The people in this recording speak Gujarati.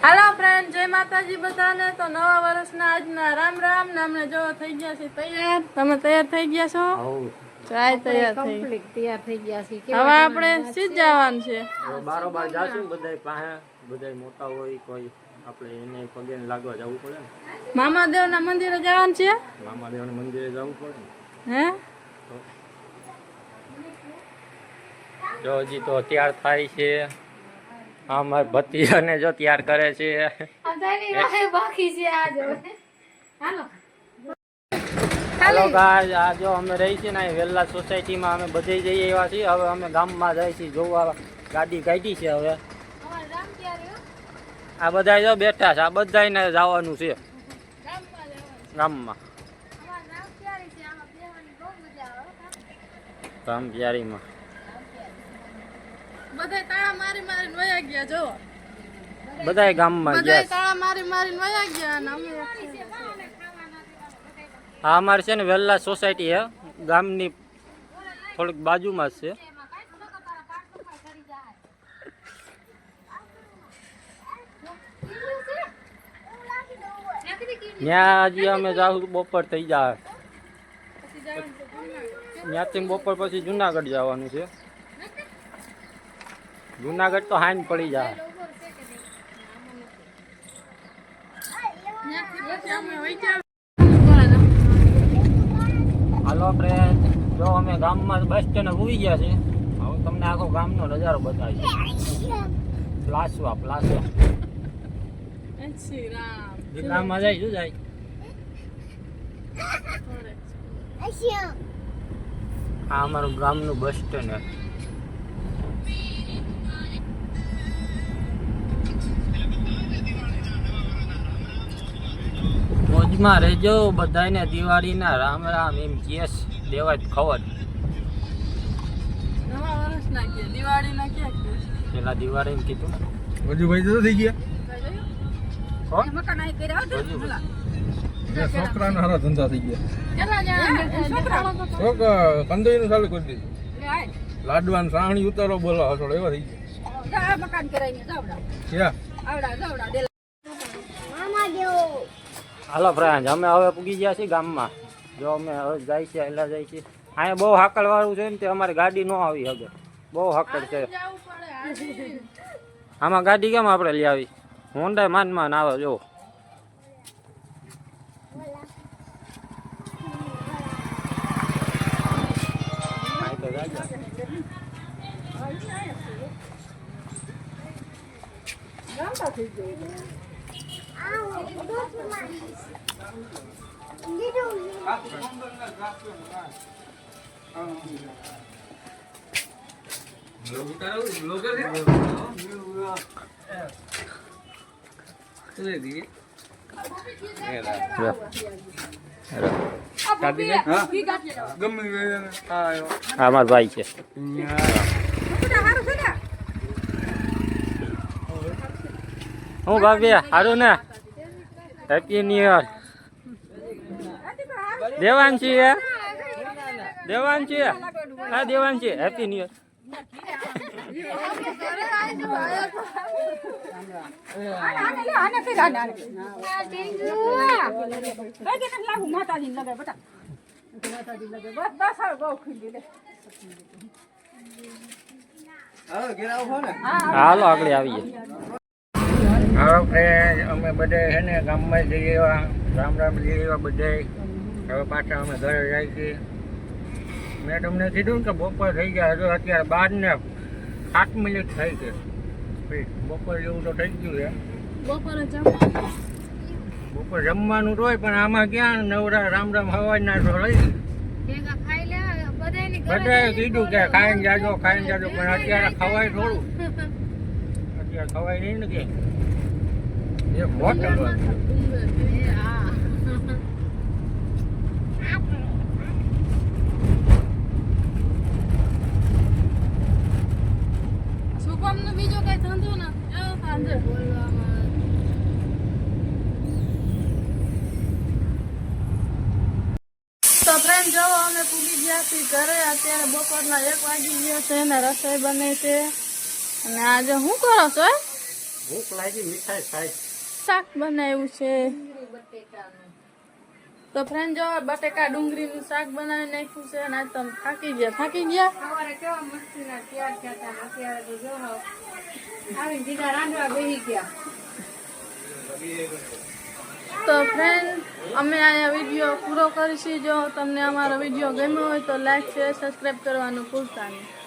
હાલો ફ્રેન્ડ જય માતાજી બધાને. તો નવા વર્ષના આજના રામ રામ ને અમને જો થઈ ગયા છે તૈયાર. તમે તૈયાર થઈ ગયા છો? ચાય તૈયાર થઈ. કમ્પ્લીટ તૈયાર થઈ ગયા છે. હવે આપણે સીધ જવાનું છે. બારોબાર જાશું બધાય પાસે. બધાય મોટા હોય કોઈ આપણે એને પગે લાગવા જવું પડે ને. મામાદેવ મંદિરે જવાનું છે? મામાદેવના મંદિરે જવું પડે હે? જો હજી તો તૈયાર થાય છે. આ મારા ભતીજાને જો તૈયાર કરે છે. બાકી છે હાલો. હાલો ગાય આ જો અમે રહી છીએ ને વેલ્લા સોસાયટીમાં અમે બધે જઈએ એવા છીએ. હવે અમે ગામમાં જાય છીએ જોવા ગાડી કાઢી છે હવે. હો? આ બધા જો બેઠા છે આ બધાને જવાનું છે. ગામમાં અમાર રામ ક્યારે છે આમાં બેહવાની બહુ મજા આવે હો કાકા. ગામ પ્યારીમાં બધા તાળા મારી મારીને વયા ગયા જો બધાય ગામમાં બધા ગયા. તાળા મારી મારીને વયા ગયા અને અમે હા અમારે છે ને વેલ્લા સોસાયટી હે ગામની થોડીક બાજુમાં છે. ત્યાં હજી અમે જાવ બપોર થઈ જાય. ત્યાંથી બપોર પછી જુનાગઢ જવાનું છે. જુનાગઢ તો હાઈન પડી જાય હાલો આપણે જો અમે ગામમાં બસ સ્ટેન્ડ ઊભી ગયા છે હવે તમને આખો ગામનો નજારો બતાવીશ. પ્લાસવા પ્લાસવા. ગામમાં જાય શું જાય? આ અમારું ગામનું બસ સ્ટેન્ડ મોજમાં રહેજો બધાને દિવાળીના રામ રામ એમ કેસ દેવા જ ખબર. પેલા દિવાળી એમ કીધું. વજુભાઈ તો થઈ ગયા? હજુ હારા ધંધા થઈ ગયા. છોકરા. કંદોઈ નું ચાલુ કરી દીધું. લાડવાન સાહણી ઉતારો બોલો હસોડો એવા થઈ ગયા. મકાન કરાવીને જાવડા ક્યાં? આવડા જાવડા ડેલા. હાલો ફ્રેન્ડ અમે હવે પૂગી ગયા છીએ ગામમાં. જો અમે હવે જાય છે એટલે જાય છે અહીંયા બહુ હાકલ વાળું છે ને તે અમારી ગાડી ન આવી હવે. બહુ હાકડ છે. આમાં ગાડી કેમ આપણે લઈ આવી? હોન્ડા માન માન આવે, જો. અહીં તો જાય છે. રો. રો. ગમે આ મારો ભાઈ છે હું ભાભી હારું ને હેપી ન્યુ યર દેવાંશી હે દેવાંશી હા દેવાંશી હેપી ન્યુ યર હાલો આગળ આવીએ. હાલો ફ્રેન્ડ અમે બધે છે ને ગામમાં જઈએ એવા રામ રામ જઈએ એવા બધે. હવે પાછા અમે ઘરે જાય છીએ મેં તમને કીધું ને કે બપોર થઈ ગયા હજુ અત્યારે બાર ને સાત મિનિટ થઈ છે. બપોર જેવું તો થઈ ગયું છે. બપોર જમવાનું? તો હોય પણ આમાં ક્યાં નવરા રામ રામ તો ખાઈ લેવા બધાયની ઘરે બધાએ કીધું કે ખાઈને જાજો ખાઈને જાજો પણ અત્યારે ખવાય થોડું. અત્યારે ખવાય નહીં ને કે હા શુભમ નો બીજો કઈ ધંધો નથી સાંજે બોલવામાં તો ફ્રેન્ડ જો અમે પૂગી ગયા છીએ ઘરે અત્યારે બપોરના એક વાગી ગયો છે ને રસોઈ બને છે. અને આજે શું કરો છો? ભૂખ લાગી મીઠાઈ ખાય શાક બનાવ્યું છે. તો ફ્રેન્ડ જો બટેકા ડુંગળીનું શાક બનાવી નાખ્યું છે અને તમે થાકી ગયા. થાકી ગયા? સવારે કેવા મસ્તીના તૈયાર થયા અત્યારે તો જો હાવ આવીને રાંધવા બેસી ગયા. તો ફ્રેન્ડ અમે અહીંયા વીડિયો પૂરો કરીશું. જો તમને અમારો વીડિયો ગમ્યો હોય તો લાઈક શેર સબસ્ક્રાઈબ કરવાનું ભૂલતા નહીં.